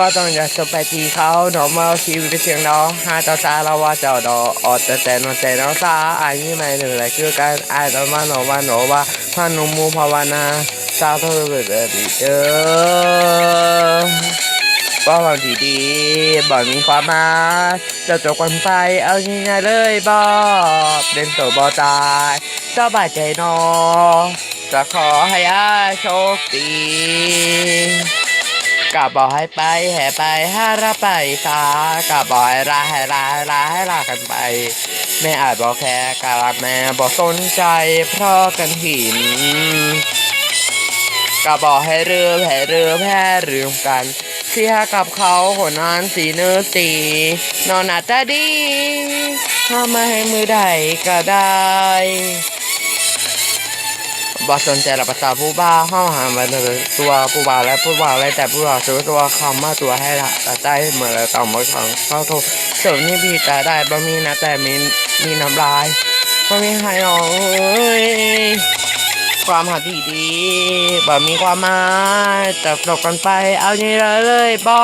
บ่ต้องอยากจะไปตีเขาดอมาชีวิตเป็นเสียงดอกหาเจ้าสาเราว่าเจ้าดอกอดแต่แต่นอนแต่น้องสาอายนี่ไม่หนื่งอยคือการอายตอนมาหนอว่าหนอว่าพานุมูภาวนาสาธุเกิดดีเด้อบ่ความดีดีบ่มีความมาจะจบกันไปเอาง่ายๆเลยบ่เล่นตัวบ่ตายสบายใจนอจะขอให้อายโชคดี ก็บอกให้ไปแห่ไปห้าระไปตาก็บอกให้ลาให้ลาให้ลาให้ลากันไปแม่อาจบอกแค่กะละแม่บอกสนใจเพราะกันหินก็บอกให้เรือให้เรือแพ้ลืมกันเสียกับเขาคนนั้นสีเนื้อสีนอนอาจจะดีทำมาให้มือใดก็ได้ บอสนใจรับภาษาผู้บ้าห้าหามาเลยตัวผู้บ้าและผู้บ้าอะไรแต่ผู้บ้าซื้อตัวคำมาตัวให้ละแต่ใจเหมือนเราต้องมาของเข้าโทษเสริมนี่พี่แต่ได้บ่มีนะแต่มีมีน้ำลายบ่มีใครหรอกเอ้ยความหาที่ดีบ่มีความหมายจะจบกันไปเอาอย่างนี้เลยบอ